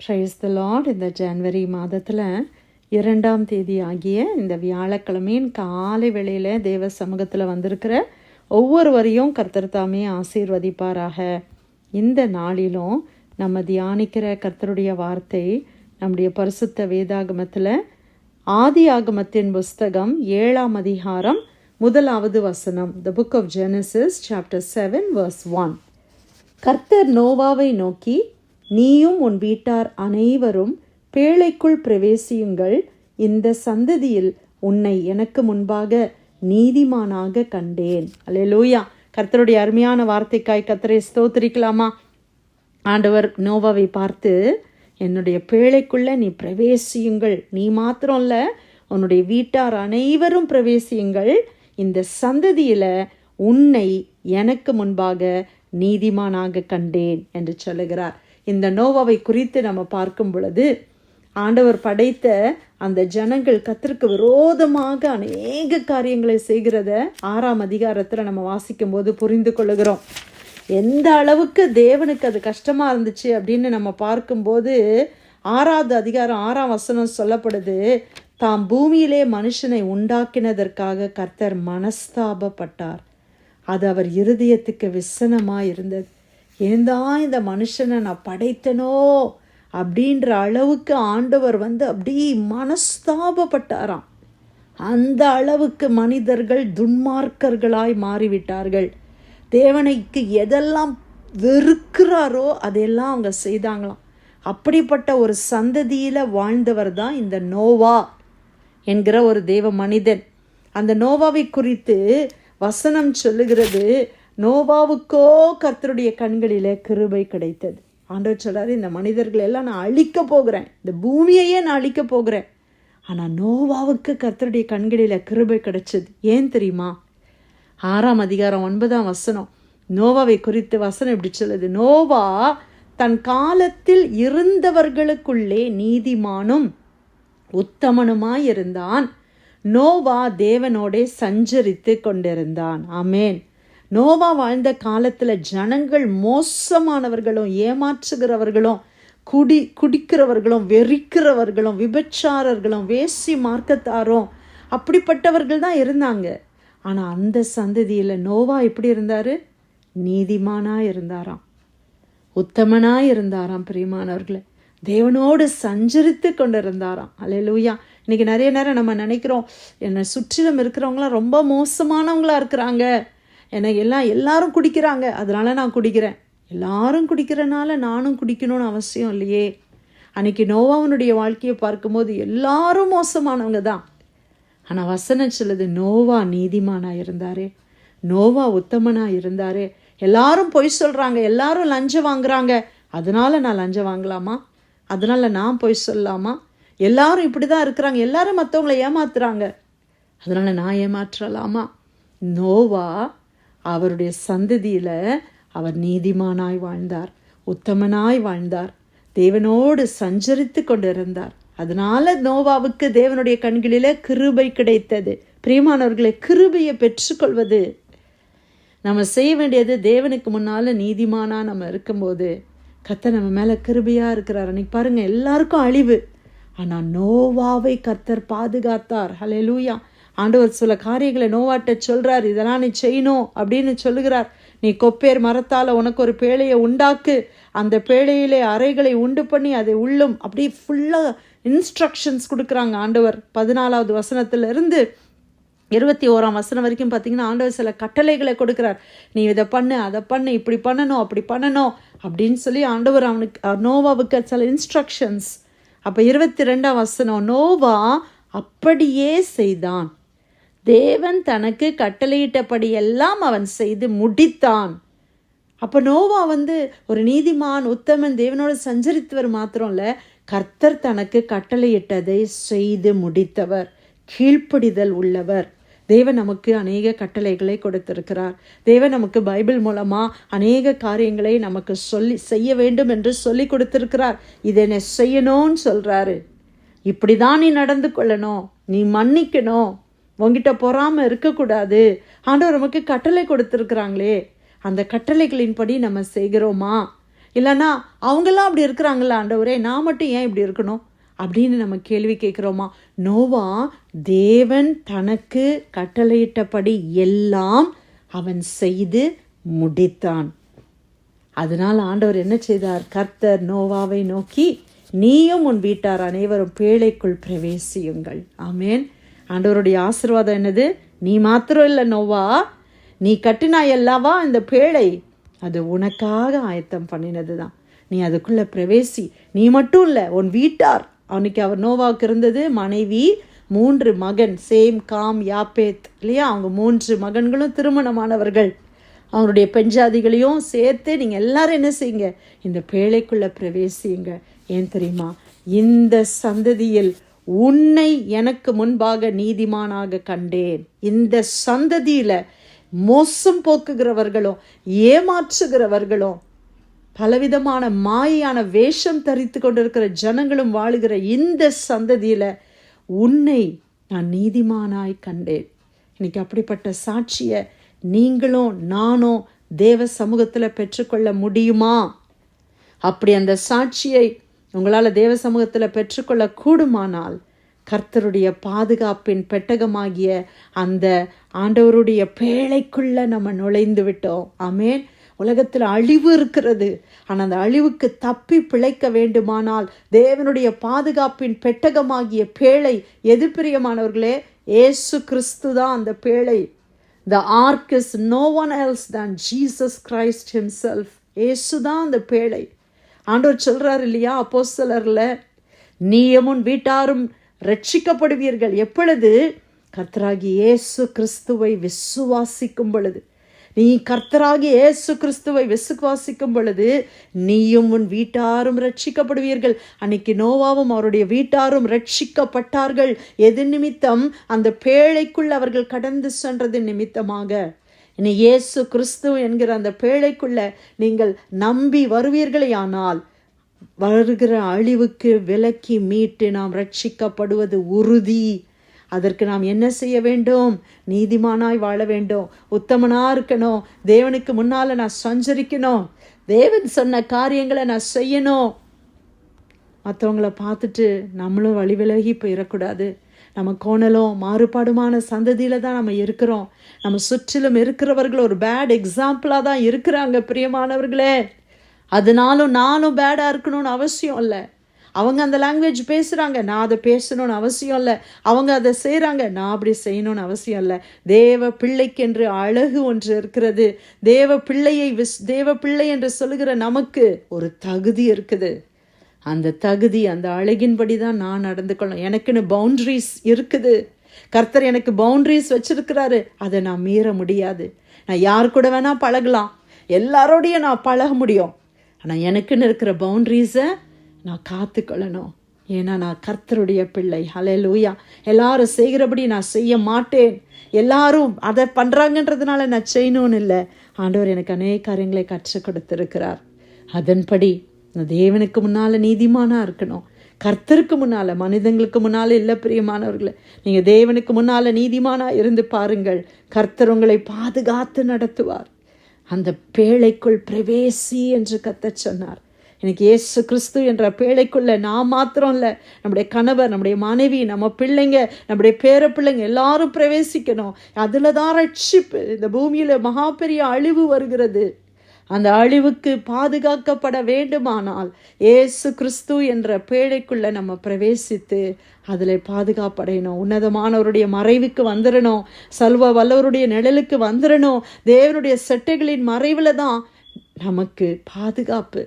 Price த Lord இந்த ஜனவரி மாதத்தில் இரண்டாம் தேதி ஆகிய இந்த வியாழக்கிழமையின் காலை வேளையில் தேவ சமூகத்தில் வந்திருக்கிற ஒவ்வொருவரையும் கர்த்தர் தாமே ஆசீர்வதிப்பாராக. இந்த நாளிலும் நம்ம தியானிக்கிற கர்த்தருடைய வார்த்தை நம்முடைய பரிசுத்த வேதாகமத்தில் ஆதி ஆகமத்தின் புஸ்தகம் ஏழாம் அதிகாரம் முதலாவது வசனம். The book of Genesis chapter seven verse one கர்த்தர் நோவாவை நோக்கி நீயும் உன் வீட்டார் அனைவரும் பேழைக்குள் பிரவேசியுங்கள். இந்த சந்ததியில் உன்னை எனக்கு முன்பாக நீதிமானாக கண்டேன். அல்லேலூயா. கர்த்தருடைய அருமையான வார்த்தைக்காய் கர்த்தரை ஸ்தோத்திரிக்கலாமா? ஆண்டவர் நோவாவை பார்த்து என்னுடைய பேழைக்குள்ள நீ பிரவேசியுங்கள். நீ மாத்திரம் இல்ல உன்னுடைய வீட்டார் அனைவரும் பிரவேசியுங்கள். இந்த சந்ததியில உன்னை எனக்கு முன்பாக நீதிமானாக கண்டேன் என்று சொல்லுகிறார். இந்த நோவாவை குறித்து நம்ம பார்க்கும் பொழுது ஆண்டவர் படைத்த அந்த ஜனங்கள் கத்திற்கு விரோதமாக அநேக காரியங்களை செய்கிறத ஆறாம் அதிகாரத்தில் நம்ம வாசிக்கும் போது புரிந்து கொள்ளுகிறோம். எந்த அளவுக்கு தேவனுக்கு அது கஷ்டமாக இருந்துச்சு அப்படின்னு நம்ம பார்க்கும்போது ஆறாவது அதிகாரம் ஆறாம் வசனம் சொல்லப்படுது தாம் பூமியிலே மனுஷனை உண்டாக்கினதற்காக கர்த்தர் மனஸ்தாபப்பட்டார். அது அவர் இருதயத்துக்கு விசனமாக இருந்தது ஏந்தான் இந்த மனுஷனை நான் படைத்தனோ அப்படின்ற அளவுக்கு ஆண்டவர் வந்து அப்படி மனஸ்தாபப்பட்டாராம். அந்த அளவுக்கு மனிதர்கள் துன்மார்க்கர்களாய் மாறிவிட்டார்கள். தேவனைக்கு எதெல்லாம் வெறுக்கிறாரோ அதெல்லாம் அவங்க செய்தாங்களாம். அப்படிப்பட்ட ஒரு சந்ததியில் வாழ்ந்தவர் தான் இந்த நோவா என்கிற ஒரு தேவ மனிதன். அந்த நோவாவை குறித்து வசனம் சொல்லுகிறது. நோவாவுக்கோ கர்த்தருடைய கண்களிலே கிருபை கிடைத்தது. ஆண்டவர் சொல்கிறார் இந்த மனிதர்கள் எல்லாம் நான் அழிக்க போகிறேன். இந்த பூமியையே நான் அழிக்க போகிறேன். ஆனால் நோவாவுக்கு கர்த்தருடைய கண்களில் கிருபை கிடைச்சது. ஏன் தெரியுமா? ஆறாம் அதிகாரம் ஒன்பதாம் வசனம். நோவாவை குறித்து வசனம் இப்படி சொல்லுது. நோவா தன் காலத்தில் இருந்தவர்களுக்குள்ளே நீதிமானும் உத்தமனுமாயிருந்தான். நோவா தேவனோடே சஞ்சரித்து கொண்டிருந்தான். ஆமேன். நோவா வாழ்ந்த காலத்தில் ஜனங்கள் மோசமானவர்களும் ஏமாற்றுகிறவர்களும் குடி குடிக்கிறவர்களும் வெறிக்கிறவர்களும் விபச்சாரர்களும் வேசி மார்க்கத்தாரும் அப்படிப்பட்டவர்கள் தான் இருந்தாங்க. ஆனால் அந்த சந்ததியில் நோவா எப்படி இருந்தார்? நீதிமானாக இருந்தாராம். உத்தமனாக இருந்தாராம் பிரியமானவர்களை. தேவனோடு சஞ்சரித்து கொண்டு இருந்தாராம் அலையலூயா இன்னைக்கு நிறைய நேரம் நம்ம நினைக்கிறோம் என்னை சுற்றிலும் இருக்கிறவங்களாம் ரொம்ப மோசமானவங்களாக இருக்கிறாங்க. ஏன்னா எல்லாம் எல்லாரும் குடிக்கிறாங்க. அதனால நான் குடிக்கிறேன். எல்லாரும் குடிக்கிறனால நானும் குடிக்கணும்னு அவசியம் இல்லையே. அன்னைக்கு நோவாவனுடைய வாழ்க்கையை பார்க்கும்போது எல்லாரும் மோசமானவங்க தான். ஆனால் வசனம் சொல்லுது நோவா நீதிமானா இருந்தாரே. நோவா உத்தமனா இருந்தாரே. எல்லாரும் பொய் சொல்கிறாங்க எல்லாரும் லஞ்சம் வாங்குறாங்க. அதனால நான் லஞ்சம் வாங்கலாமா? அதனால நான் பொய் சொல்லலாமா? எல்லாரும் இப்படி தான் இருக்கிறாங்க. எல்லாரும் மற்றவங்கள ஏமாத்துறாங்க. அதனால நான் ஏமாற்றலாமா? நோவா அவருடைய சந்ததியில் அவர் நீதிமானாய் வாழ்ந்தார் உத்தமனாய் வாழ்ந்தார் தேவனோடு சஞ்சரித்து கொண்டிருந்தார். அதனால நோவாவுக்கு தேவனுடைய கண்களில கிருபை கிடைத்தது. பிரியமானவர்களை கிருபையை பெற்றுக்கொள்வது. நம்ம செய்ய வேண்டியது தேவனுக்கு முன்னால நீதிமானா நம்ம இருக்கும்போது கத்த நம்ம மேல கிருபையா இருக்கிறார். அன்னைக்கு பாருங்க எல்லாருக்கும் அழிவு. ஆனா நோவாவை கத்தர் பாதுகாத்தார். ஹலே லூயா ஆண்டவர் சில காரியங்களை நோவாட்ட சொல்கிறார் இதெல்லாம் நீ செய்யணும் அப்படின்னு சொல்லுகிறார். நீ கொப்பேர் மரத்தால் உனக்கு ஒரு பேழையை உண்டாக்கு. அந்த பேழையிலே அறைகளை உண்டு பண்ணி அதை உள்ளும். அப்படியே ஃபுல்லாக இன்ஸ்ட்ரக்ஷன்ஸ் கொடுக்குறாங்க ஆண்டவர். பதினாலாவது வசனத்திலிருந்து இருபத்தி ஓராம் வசனம் வரைக்கும் பார்த்தீங்கன்னா ஆண்டவர் சில கட்டளைகளை கொடுக்குறார். நீ இதை பண்ணு அதை பண்ணு இப்படி பண்ணணும் அப்படி பண்ணணும் அப்படின்னு சொல்லி ஆண்டவர் அவனுக்கு நோவாவுக்கு சில இன்ஸ்ட்ரக்ஷன்ஸ் அப்போ இருபத்தி ரெண்டாம் வசனம் நோவா அப்படியே செய்தான். தேவன் தனக்கு கட்டளையிட்டபடி எல்லாம் அவன் செய்து முடித்தான். அப்போ நோவா வந்து ஒரு நீதிமான் உத்தமன் தேவனோடு சஞ்சரித்தவர் மாத்திரம் இல்லை கர்த்தர் தனக்கு கட்டளையிட்டதை செய்து முடித்தவர். கீழ்ப்படிதல் உள்ளவர். தேவன் நமக்கு அநேக கட்டளைகளை கொடுத்திருக்கிறார். தேவன் நமக்கு பைபிள் மூலமாக அநேக காரியங்களை நமக்கு சொல்லி செய்ய வேண்டும் என்று சொல்லி கொடுத்திருக்கிறார். இதை என்ன செய்யணும்னு சொல்றாரு. இப்படிதான் நீ நடந்து கொள்ளணும். நீ மன்னிக்கணும். உங்ககிட்ட பொறாமல் இருக்கக்கூடாது. ஆண்டவர் நமக்கு கட்டளை கொடுத்துருக்குறாங்களே. அந்த கட்டளைகளின்படி நம்ம செய்கிறோமா? இல்லைன்னா அவங்கெல்லாம் அப்படி இருக்கிறாங்களா ஆண்டவரே நான் மட்டும் ஏன் இப்படி இருக்கணும்? அப்படின்னு நம்ம கேள்வி கேட்குறோமா? நோவா தேவன் தனக்கு கட்டளையிட்டபடி எல்லாம் அவன் செய்து முடித்தான். அதனால் ஆண்டவர் என்ன செய்தார்? கர்த்தர் நோவாவை நோக்கி நீயும் உன் வீட்டார் அனைவரும் பேழைக்குள் பிரவேசியுங்கள். ஆமேன். ஆண்டவருடைய ஆசீர்வாதம் என்னது? நீ மாத்திரம் இல்லை நோவா. நீ கட்டினாய் அல்லவா இந்த பேழை? அது உனக்காக ஆயத்தம் பண்ணினது தான் நீ அதுக்குள்ளே பிரவேசி. நீ மட்டும் இல்லை உன் வீட்டார். அவனுக்கு அவர் நோவாவுக்கு இருந்தது மனைவி மூன்று மகன் சேம் காம் யாப்பேத் இல்லையா? அவங்க மூன்று மகன்களும் திருமணமானவர்கள். அவனுடைய பெஞ்சாதிகளையும் சேர்த்து நீங்கள் எல்லாரும் என்ன செய்யுங்க? இந்த பேழைக்குள்ளே பிரவேசியுங்க. ஏன் தெரியுமா? இந்த சந்ததியில் உன்னை எனக்கு முன்பாக நீதிமானாக கண்டேன். இந்த சந்ததியில் மோசம் போக்குகிறவர்களும் ஏமாற்றுகிறவர்களும் பலவிதமான மாயான வேஷம் தரித்து கொண்டிருக்கிற ஜனங்களும் வாழுகிற இந்த சந்ததியில் உன்னை நான் நீதிமானாய் கண்டேன். இன்னைக்கு அப்படிப்பட்ட சாட்சியை நீங்களும் நானும் தேவ சமூகத்தில் பெற்றுக்கொள்ள முடியுமா? அப்படி அந்த சாட்சியை உங்களால் தேவ சமூகத்தில் பெற்றுக்கொள்ள கூடுமானால் கர்த்தருடைய பாதுகாப்பின் பெட்டகமாகிய அந்த ஆண்டவருடைய பேழைக்குள்ள நம்ம நுழைந்து விட்டோம். ஆமேன். உலகத்தில் அழிவு இருக்கிறது. ஆனால் அந்த அழிவுக்கு தப்பி பிழைக்க வேண்டுமானால் தேவனுடைய பாதுகாப்பின் பெட்டகமாகிய பேழை எது பிரியமானவர்களே? ஏசு கிறிஸ்து தான் அந்த பேழை. The ark is no one else தான் ஜீசஸ் கிரைஸ்ட் ஹிம்செல்ஃப் ஏசு தான் அந்த பேழை. ஆண்டவர் சொல்கிறார் இல்லையா அப்போ சிலரில் நீயமுன் வீட்டாரும் ரட்சிக்கப்படுவீர்கள் எப்பொழுது? கர்த்தராகி இயேசு கிறிஸ்துவை விசுவாசிக்கும் பொழுது. நீ கர்த்தராகி இயேசு கிறிஸ்துவை விசுவாசிக்கும் பொழுது நீயும் உன் வீட்டாரும் ரட்சிக்கப்படுவீர்கள் அன்னைக்கு நோவாவும் அவருடைய வீட்டாரும் ரட்சிக்கப்பட்டார்கள் எது நிமித்தம்? அந்த பேழைக்குள் அவர்கள் கடந்து சென்றது நிமித்தமாக. இனி இயேசு கிறிஸ்து என்கிற அந்த பேழைக்குள்ள நீங்கள் நம்பி வருவீர்களேயானால் வருகிற அழிவுக்கு விலக்கி மீட்டு நாம் ரட்சிக்கப்படுவது உறுதி. அதற்கு நாம் என்ன செய்ய வேண்டும்? நீதிமானாய் வாழ வேண்டும். உத்தமனாக இருக்கணும். தேவனுக்கு முன்னால் நான் சஞ்சரிக்கணும். தேவன் சொன்ன காரியங்களை நான் செய்யணும். மற்றவங்கள பார்த்துட்டு நம்மளும் வழி விலகி போயிடக்கூடாது நம்ம கோணலும் மாறுபாடுமான சந்ததியில் தான் நம்ம இருக்கிறோம். நம்ம சுற்றிலும் இருக்கிறவர்கள் ஒரு பேட் எக்ஸாம்பிளாக தான் இருக்கிறாங்க பிரியமானவர்களே. அதனாலும் நானும் பேடாக இருக்கணும்னு அவசியம் இல்லை. அவங்க அந்த லாங்குவேஜ் பேசுகிறாங்க நான் அதை பேசணும்னு அவசியம் இல்லை. அவங்க அதை செய்கிறாங்க நான் அப்படி செய்யணும்னு அவசியம் இல்லை. தேவ பிள்ளைக்கென்று அழகு ஒன்று இருக்கிறது. தேவ பிள்ளையை விஸ் தேவ பிள்ளை என்று சொல்லுகிற நமக்கு ஒரு தகுதி இருக்குது. அந்த தகுதி அந்த அழகின்படி தான் நான் நடந்து கொள்ளணும். எனக்குன்னு பவுண்ட்ரிஸ் இருக்குது. கர்த்தர் எனக்கு பவுண்ட்ரிஸ் வச்சிருக்கிறாரு. அதை நான் மீற முடியாது. நான் யார் கூட வேணால் பழகலாம். எல்லாரோடையும் நான் பழக முடியும். ஆனால் எனக்குன்னு இருக்கிற பவுண்ட்ரிஸை நான் காத்துக்கொள்ளணும். ஏன்னா நான் கர்த்தருடைய பிள்ளை. ஹலே லூயா எல்லாரும் செய்கிறபடி நான் செய்ய மாட்டேன். எல்லாரும் அதை பண்ணுறாங்கன்றதுனால நான் செய்யணும்னு இல்லை. ஆண்டவர் எனக்கு அநேக காரியங்களை கற்றுக் கொடுத்துருக்கிறார். அதன்படி தேவனுக்கு முன்னால் நீதிமானாக இருக்கணும். கர்த்தருக்கு முன்னால் மனிதங்களுக்கு முன்னால் இல்லை பிரியமானவர்களே. நீங்கள் தேவனுக்கு முன்னால் நீதிமானாக இருந்து பாருங்கள். கர்த்தர் உங்களை பாதுகாத்து நடத்துவார். அந்த பேழைக்குள் பிரவேசி என்று கத்த சொன்னார். எனக்கு ஏசு கிறிஸ்து என்ற பேழைக்குள்ள நான் மாத்திரம் இல்லை. நம்முடைய கணவர் நம்முடைய மனைவி நம்ம பிள்ளைங்க நம்முடைய பேர பிள்ளைங்க எல்லாரும் பிரவேசிக்கணும். அதில் தான் ரட்சிப்பு. இந்த பூமியில் மகா பெரிய அழிவு வருகிறது. அந்த அழிவுக்கு பாதுகாக்கப்பட வேண்டுமானால் ஏசு கிறிஸ்து என்ற பேழைக்குள்ளே நம்ம பிரவேசித்து அதில் பாதுகாப்படையணும். உன்னதமானவருடைய மறைவுக்கு வந்துடணும் சல்வ வல்லவருடைய நிழலுக்கு வந்துடணும் தேவனுடைய செட்டைகளின் மறைவில் தான் நமக்கு பாதுகாப்பு.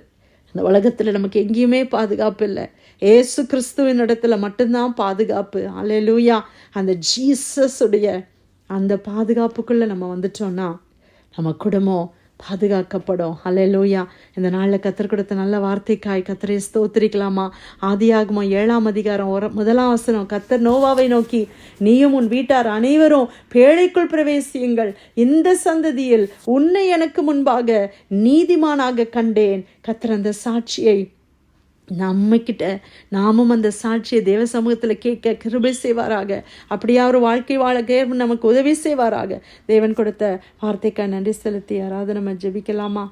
இந்த உலகத்தில் நமக்கு எங்கேயுமே பாதுகாப்பு இல்லை. ஏசு கிறிஸ்துவின் இடத்துல மட்டும்தான் பாதுகாப்பு. அலையலூயா அந்த ஜீசஸுடைய அந்த பாதுகாப்புக்குள்ளே நம்ம வந்துட்டோம்னா நம்ம குடும்பம் பாதுகாக்கப்படும். லூயா இந்த நாளில் கத்தர் கொடுத்த நல்ல வார்த்தைக்காய் கத்தரை ஸ்தோத்திரிக்கலாமா? ஆதியாகமோ ஏழாம் அதிகாரம் ஒரு முதலாம் வசனம் கத்தர் நோவாவை நோக்கி நீயும் உன் வீட்டார் அனைவரும் பேழைக்குள் பிரவேசியுங்கள். இந்த சந்ததியில் உன்னை எனக்கு முன்பாக நீதிமானாக கண்டேன். கத்தர் அந்த சாட்சியை நம்மக்கிட்ட நாமும் அந்த சாட்சியை தேவ சமூகத்தில் கேட்க கிருபை செய்வாராக. அப்படியா ஒரு வாழ்க்கை வாழ நமக்கு உதவி செய்வாராக. தேவன் கொடுத்த வார்த்தைக்காக நன்றி செலுத்தி யாராவது நம்ம ஜெபிக்கலாமா?